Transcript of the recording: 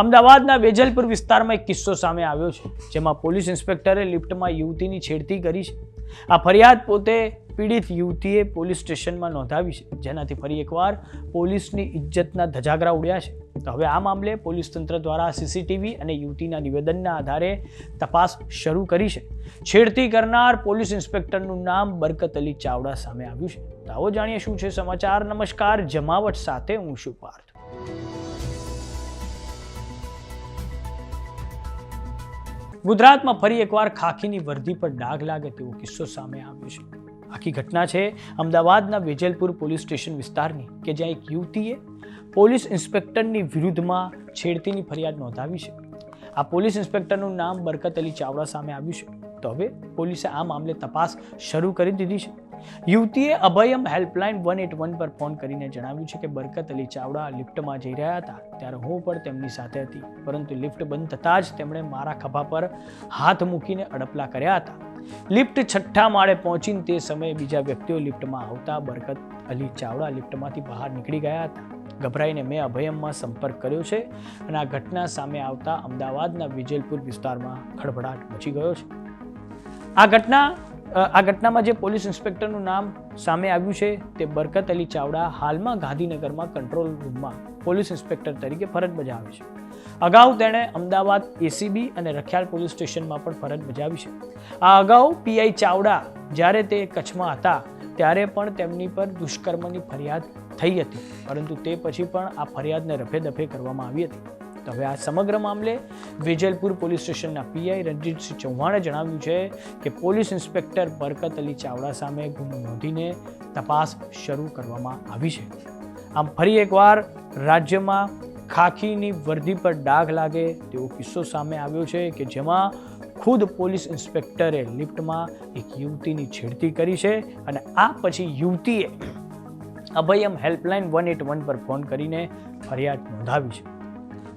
અમદાવાદના વેજલપુર વિસ્તારમાં એક કિસ્સો સામે આવ્યો છે, જેમાં પોલીસ ઇન્સ્પેક્ટરે લિફ્ટમાં યુવતીની છેડતી કરી છે. આ ફરિયાદ પોતે પીડિત યુવતીએ પોલીસ સ્ટેશનમાં નોંધાવી છે, જેનાથી ફરી એકવાર પોલીસની ઇજ્જતના ધજાગરા ઉડ્યા છે. તો હવે આ મામલે પોલીસ તંત્ર દ્વારા સીસીટીવી અને યુવતીના નિવેદનના આધારે તપાસ શરૂ કરી છે. છેડતી કરનાર પોલીસ ઇન્સ્પેક્ટરનું નામ બરકત અલી ચાવડા સામે આવ્યું છે. તો આવો જાણીએ શું છે સમાચાર. નમસ્કાર, જમાવટ સાથે હું શું પાર્થ. ગુજરાતમાં ફરી એકવાર ખાખીની વર્દી પર ડાઘ લાગે તેવો કિસ્સો સામે આવ્યો છે. આખી ઘટના છે અમદાવાદના વેજલપુર પોલીસ સ્ટેશન વિસ્તારની, કે જ્યાં એક યુવતીએ પોલીસ ઇન્સ્પેક્ટરની વિરુદ્ધમાં છેડતીની ફરિયાદ નોંધાવી છે. આ પોલીસ ઇન્સ્પેક્ટરનું નામ બરકત અલી ચાવડા સામે આવ્યું છે. તો હવે પોલીસે આ મામલે તપાસ શરૂ કરી દીધી છે. યુવતીએ Abhayam helpline one eight one પર ફોન કરીને જણાવ્યું છે કે બરકત અલી ચાવડા લિફ્ટમાં જઈ રહ્યા હતા. ત્યારે હું પણ તેમની સાથે હતી. પરંતુ લિફ્ટ બંધ થતાં જ તેમણે મારા ખભા પર હાથ મૂકીને અડપલા કર્યા હતા. લિફ્ટ છઠ્ઠા માળે પહોંચીને તે સમયે બીજા વ્યક્તિઓ લિફ્ટમાં આવતા બરકત અલી ચાવડા લિફ્ટમાંથી બહાર નીકળી ગયા હતા. ગભરાઈને મેં અભયમમાં સંપર્ક કર્યો છે અને આ ઘટના સામે આવતા અમદાવાદના વિજલપુર વિસ્તારમાં ખળભળાટ મચી ગયો છે. આ ઘટના આ ઘટનામાં જે પોલીસ ઇન્સ્પેક્ટરનું નામ સામે આવ્યું છે તે બરકત અલી ચાવડા હાલમાં ગાંધીનગરમાં કંટ્રોલ રૂમમાં પોલીસ ઇન્સ્પેક્ટર તરીકે ફરજ બજાવે છે. અગાઉ તેણે અમદાવાદ એસીબી અને રખિયાલ પોલીસ સ્ટેશનમાં પણ ફરજ બજાવી છે. આ અગાઉ પીઆઈ ચાવડા જ્યારે તે કચ્છમાં હતા ત્યારે પણ તેમની પર દુષ્કર્મની ફરિયાદ થઈ હતી, પરંતુ તે પછી પણ આ ફરિયાદને રફે દફે કરવામાં આવી હતી. તો હવે આ સમગ્ર મામલે વેજલપુર પોલીસ સ્ટેશનના પીઆઈ રણજીતસિંહ ચૌહાણે જણાવ્યું છે કે પોલીસ ઇન્સ્પેક્ટર બરકત અલી ચાવડા સામે ગુનો નોંધીને તપાસ શરૂ કરવામાં આવી છે. આમ ફરી એકવાર રાજ્યમાં ખાખીની વર્દી પર ડાઘ લાગે તેવો કિસ્સો સામે આવ્યો છે કે જેમાં ખુદ પોલીસ ઇન્સ્પેક્ટરે લિફ્ટમાં એક યુવતીની છેડતી કરી છે અને આ પછી યુવતીએ Abhayam helpline one eight one પર ફોન કરીને ફરિયાદ નોંધાવી છે.